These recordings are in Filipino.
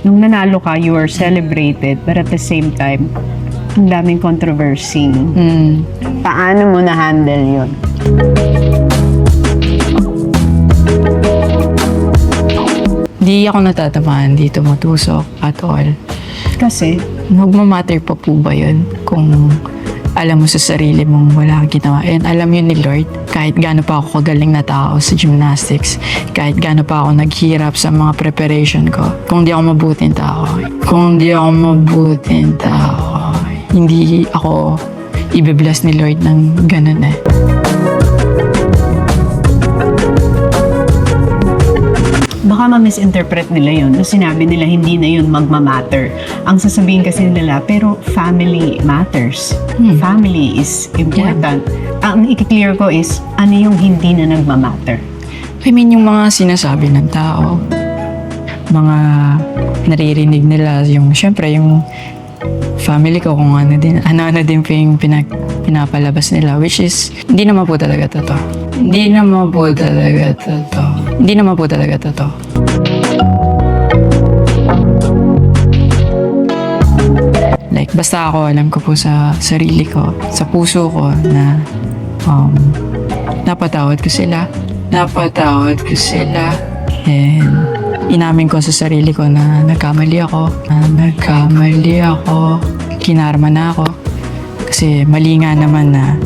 Nung nanalo ka, you were celebrated, but at the same time, ang daming controversy. Mm. Paano mo na-handle yun? Di ako natatamaan, di tumutusok at all. Kasi, Magmamatter pa po ba yun kung alam mo sa sarili mong wala kang ginawa. And alam yun ni Lord, kahit gaano pa ako kagaling na tao sa gymnastics, kahit gaano pa ako naghirap sa mga preparation ko, kung di ako mabuting tao, kung di ako mabuting tao, hindi ako ibibless ni Lord ng ganun eh. Baka ma-misinterpret nila yun. Nung sinabi nila hindi na yun magmamatter. Ang sasabihin kasi nila, pero family matters. Family is important. Ang i-clear ko is, ano yung hindi na nagmamatter? I mean, yung mga sinasabi ng tao, mga naririnig nila, yung, syempre, yung family ko, kung ano din, ano-ano din po yung pinag, pinapalabas nila, which is, hindi naman po talaga totoo. Hindi naman po talaga totoo. Hindi naman po talaga totoo. Like, basta ako, alam ko po sa sarili ko, sa puso ko, na um, napatawad ko sila. Napatawad ko sila. And inamin ko sa sarili ko na nagkamali ako. Na nagkamali ako. Kinarma na ako. Kasi mali nga naman na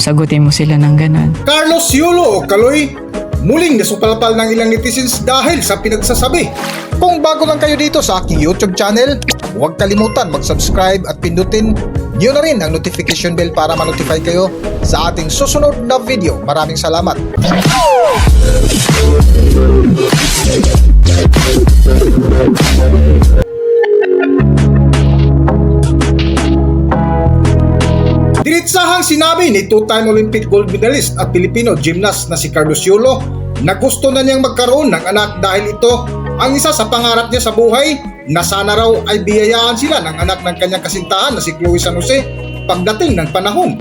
sagutin mo sila ng ganun. Carlos Yulo Kaloy, muling nasupalpal ng ilang netizens dahil sa pinagsasabi. Kung bago lang kayo dito sa aking YouTube channel, huwag kalimutan mag-subscribe at pindutin nyo na rin ang notification bell para ma-notify kayo sa ating susunod na video. Maraming salamat. Diritsahang sinabi ni two-time Olympic gold medalist at Filipino gymnast na si Carlos Yulo na gusto na niyang magkaroon ng anak dahil ito ang isa sa pangarap niya sa buhay na sana raw ay biyayaan sila ng anak ng kanyang kasintahan na si Chloe San Jose pagdating ng panahon.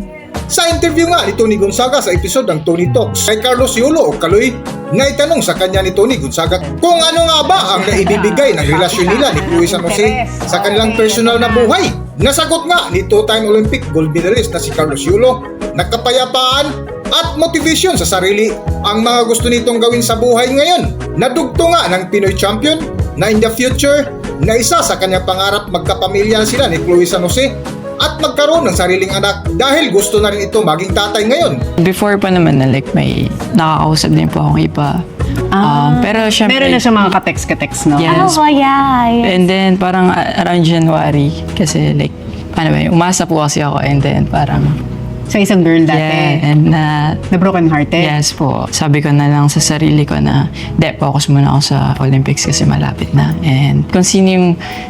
Sa interview nga ni Tony Gonzaga sa episode ng Tony Talks kay Carlos Yulo o Kaloy na itanong sa kanya ni Tony Gonzaga kung ano nga ba ang naibibigay ng relasyon nila ni Chloe San Jose sa kanilang personal na buhay. Nasagot nga ni two-time Olympic gold medalist na si Carlos Yulo na kapayapaan at motivation sa sarili ang mga gusto nitong gawin sa buhay ngayon. Nadugto nga ng Pinoy champion na in the future na isa sa kanyang pangarap magkapamilya sila ni Chloe San Jose at magkaroon ng sariling anak dahil gusto na rin ito maging tatay ngayon. Before pa naman na like may nakakausap din po akong iba. Um, pero syempre, Meron na siya mga ka-text-ka-text, no? Yes. Oh, yeah. yes. And then parang uh, around January, kasi like, paano ba yun, umasa po kasi ako and then parang, Sa isang girl dati. yeah, and na, Na broken hearted. yes po, sabi ko na lang sa sarili ko na, de, focus muna ako sa Olympics kasi malapit na. And kung sino yung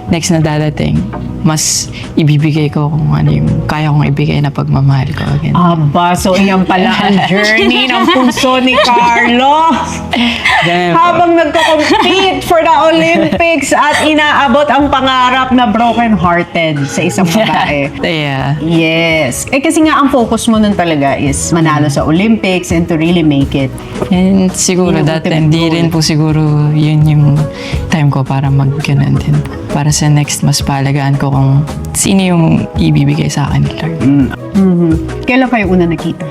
next na dadating, mas ibibigay ko kung ano yung kaya kong ibigay na pagmamahal ko. Again. Aba, so iyan pala ang journey ng puso ni po. Habang nagko-compete for the Olympics at inaabot ang pangarap na broken-hearted sa isang babae. yeah. Yes. Eh kasi nga ang focus mo nun talaga is manalo sa Olympics and to really make it. And siguro Yun ang ultimate goal. rin po siguro yun yung time ko para mag ganun din po. Para sa next, mas palagaan ko kung sino yung ibibigay sa akin ni Lord. Mhm. Kailan kayo una nakita?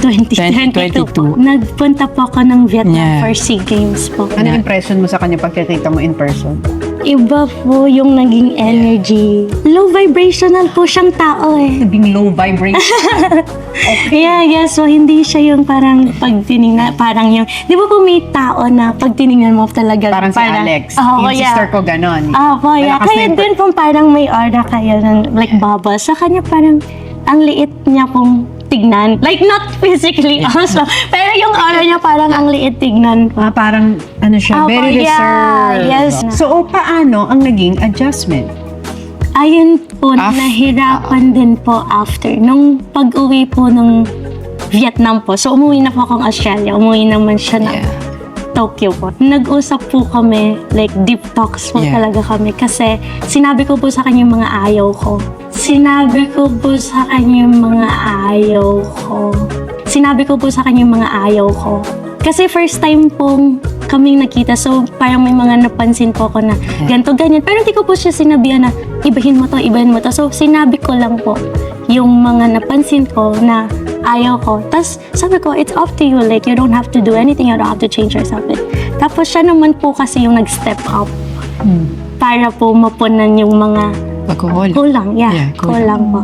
2022 po. 22. Nagpunta po ako ng Vietnam Yeah. for SEA Games po. Ano Yeah. impression mo sa kanya pagkakita mo in person? Iba po yung naging energy. Low vibrational po siyang tao eh. Being low vibration. Yeah, yeah. So, hindi siya yung parang pag tinignan, parang yung, di ba po may tao na pag tinignan mo talaga, Parang si Alex. Oo, yung yeah. sister ko ganon. Ah, po, yeah. Malakas Kaya yung- din po parang may aura kayo ng like baba. Sa kanya parang ang liit niya pong tignan. Like not physically also. Pero yung aura niya parang ang liit tignan. Ah, parang ano siya, Apo, very yeah, reserved. yes. So, o, paano ang naging adjustment? Ayun po, Af- nahirapan din po after. Nung pag-uwi po ng Vietnam po. So, umuwi na po akong Australia. Umuwi naman siya Yeah. Tokyo po. Nag-usap po kami, like deep talks po Yeah. talaga kami. Kasi sinabi ko po sa kanya yung mga ayaw ko. Sinabi ko po sa kanya yung mga ayaw ko. Sinabi ko po sa kanya yung mga ayaw ko. Kasi first time pong kaming nakita. So, parang may mga napansin po ako na ganito, ganyan. Pero hindi ko po siya sinabihan na ibahin mo to, ibahin mo to. So, sinabi ko lang po yung mga napansin ko na ayaw ko. Tapos, sabi ko, it's up to you. Like, you don't have to do anything. You don't have to change yourself. Tapos, siya naman po kasi yung nag-step up para po mapunan yung mga Pagkuhol. kulang. Yeah, Yeah, kulang kulang. po.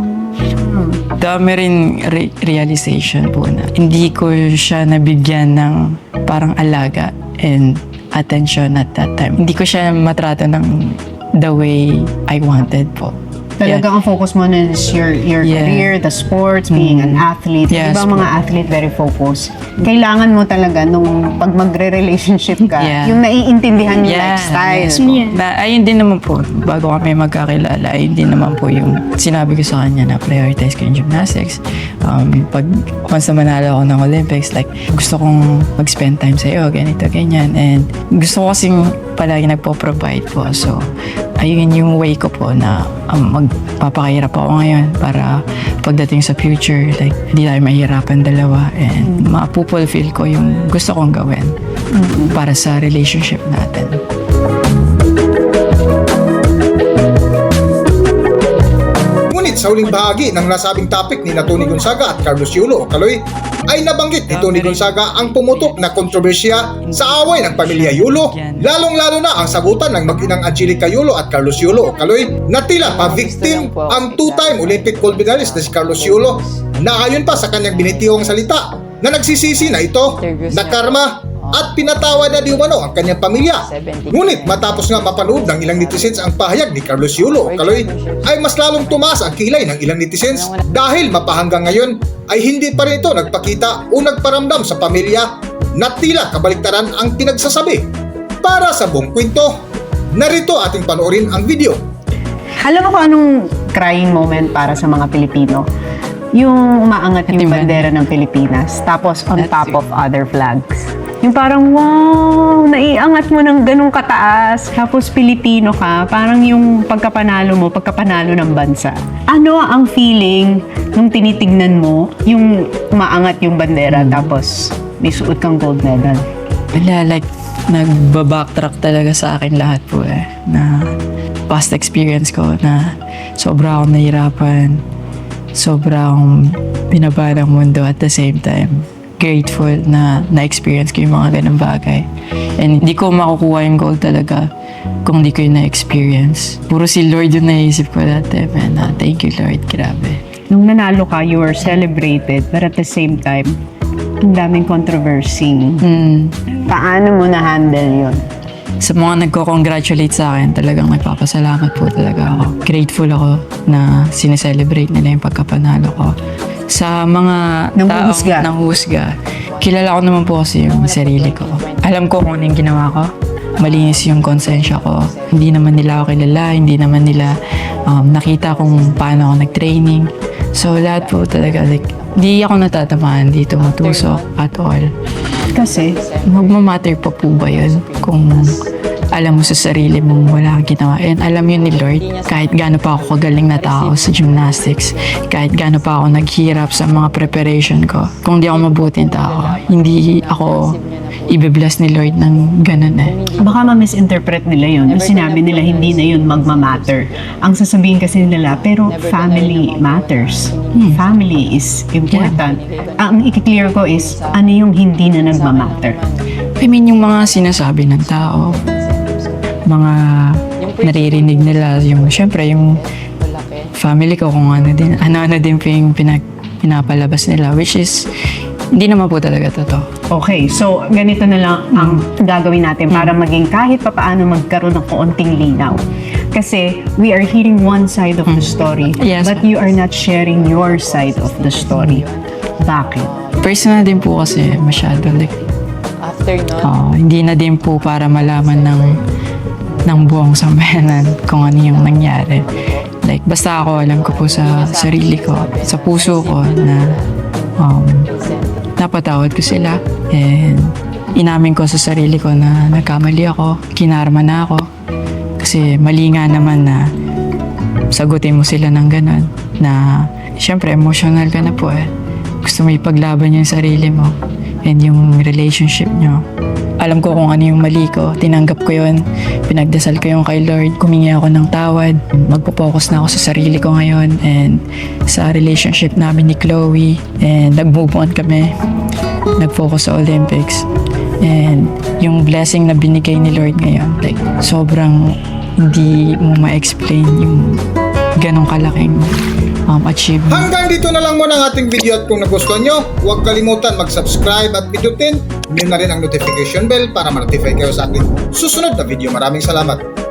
Dami rin re- realization po na hindi ko siya nabigyan ng parang alaga and attention at that time. Hindi ko siya matrato ng the way I wanted po. Talaga ang focus mo na is your, your Yeah. career, the sports, being an athlete. Yes, Di ba mga athlete very focused? Kailangan mo talaga nung pag magre-relationship ka, Yeah. yung naiintindihan yung Yeah, lifestyle. yes. Yeah. Na, ayun din naman po, bago kami magkakilala, ayun din naman po yung sinabi ko sa kanya na prioritize ko yung gymnastics. Um, pag once na manalo ako ng Olympics, like, gusto kong mag-spend time sa iyo, ganito, ganyan. And gusto ko kasing palagi nagpo-provide po. So, ayun yung way ko po na um, magpapakahirap ako ngayon para pagdating sa future, like, hindi tayo mahirapan dalawa and mapupulfill ko yung gusto kong gawin para sa relationship natin. Huling bahagi ng nasabing topic ni Tony Gonzaga at Carlos Yulo. Kaloy ay nabanggit ni Tony Gonzaga ang pumutok na kontrobersya sa away ng pamilya Yulo, lalong-lalo na ang sagutan ng mag-inang Angelica Yulo at Carlos Yulo. Kaloy na tila pa-victim ang two-time Olympic gold medalist na si Carlos Yulo. Na ayon pa sa kanyang binitihong salita na nagsisisi na ito na karma at pinatawa na di umano ang kanyang pamilya. Ngunit matapos nga mapanood ng ilang netizens ang pahayag ni Carlos Yulo o Kaloy ay mas lalong tumaas ang kilay ng ilang netizens dahil mapahanggang ngayon ay hindi pa rin ito nagpakita o nagparamdam sa pamilya na tila kabaliktaran ang pinagsasabi. Para sa buong kwento, narito ating panoorin ang video. Alam mo kung anong crying moment para sa mga Pilipino? Yung umaangat yung bandera ng Pilipinas, tapos on That's top of other flags. Yung parang, wow, naiangat mo ng ganong kataas, tapos Pilipino ka, parang yung pagkapanalo mo, pagkapanalo ng bansa. Ano ang feeling nung tinitignan mo, yung umaangat yung bandera, tapos may suot kang gold medal? Wala, like, nagbabacktrack talaga sa akin lahat po eh. Na past experience ko na sobra akong nahirapan, sobra akong binaba ng mundo at the same time grateful na na-experience ko yung mga ganang bagay. And hindi ko makukuha yung gold talaga kung hindi ko yung na-experience. Puro si Lord yung naisip ko that time. And uh, thank you Lord, grabe. Nung nanalo ka, you were celebrated, but at the same time, ang daming controversy. Mm. Paano mo na-handle yun? sa mga nagko-congratulate sa akin, talagang nagpapasalamat po talaga ako. Grateful ako na sineselebrate nila yung pagkapanalo ko. Sa mga Nanghuhusga. taong nanghuhusga, kilala ko naman po kasi yung sarili ko. Alam ko kung ano yung ginawa ko. Malinis yung konsensya ko. Hindi naman nila ako kilala, hindi naman nila um, nakita kung paano ako nag-training. So lahat po talaga, like, di ako natatamaan, di tumutusok at all Kasi, magmamatter pa po ba yun kung alam mo sa sarili mong wala kang ginawa. And alam yun ni Lord, kahit gaano pa ako kagaling na tao sa gymnastics, kahit gaano pa ako naghirap sa mga preparation ko, kung di ako mabuting tao, hindi ako ibe-bless ni Lord ng ganun eh. baka ma-misinterpret nila yun. Yung sinabi nila, hindi na yun magmamatter. Ang sasabihin kasi nila, pero family matters. Family is important. Ang i-clear ko is, ano yung hindi na nagmamatter? I mean, yung mga sinasabi ng tao, mga naririnig nila, yung, syempre, yung family ko kung ano din, ano-ano din po yung pinag, pinapalabas nila, which is, hindi naman po talaga totoo. Okay, so ganito na lang ang gagawin natin para maging kahit papaano magkaroon ng kaunting linaw. Kasi we are hearing one side of the story, Yes. but you are not sharing your side of the story. Bakit? Personal din po kasi masyado like ah, hindi na din po para malaman ng ng buong sambayanan kung ano yung nangyari. Like, basta ako, alam ko po sa sarili ko, sa puso ko na um, napatawad ko sila. And inamin ko sa sarili ko na nagkamali ako, kinarma na ako. Kasi mali nga naman na sagutin mo sila ng ganun. Na, syempre, emotional ka na po eh. Gusto mo ipaglaban yung sarili mo. and yung relationship nyo. Alam ko kung ano yung mali ko. Tinanggap ko yun. Pinagdasal ko yung kay Lord. Kumingi ako ng tawad. Magpo-focus na ako sa sarili ko ngayon and sa relationship namin ni Chloe. And nag-move on kami. Nag-focus sa Olympics. And yung blessing na binigay ni Lord ngayon, like, sobrang hindi mo ma-explain yung ganong kalaking um, achievement. Hanggang dito na lang muna ang ating video at kung nagustuhan nyo, huwag kalimutan mag-subscribe at pindutin nyo na rin ang notification bell para ma-notify kayo sa ating susunod na video. Maraming salamat.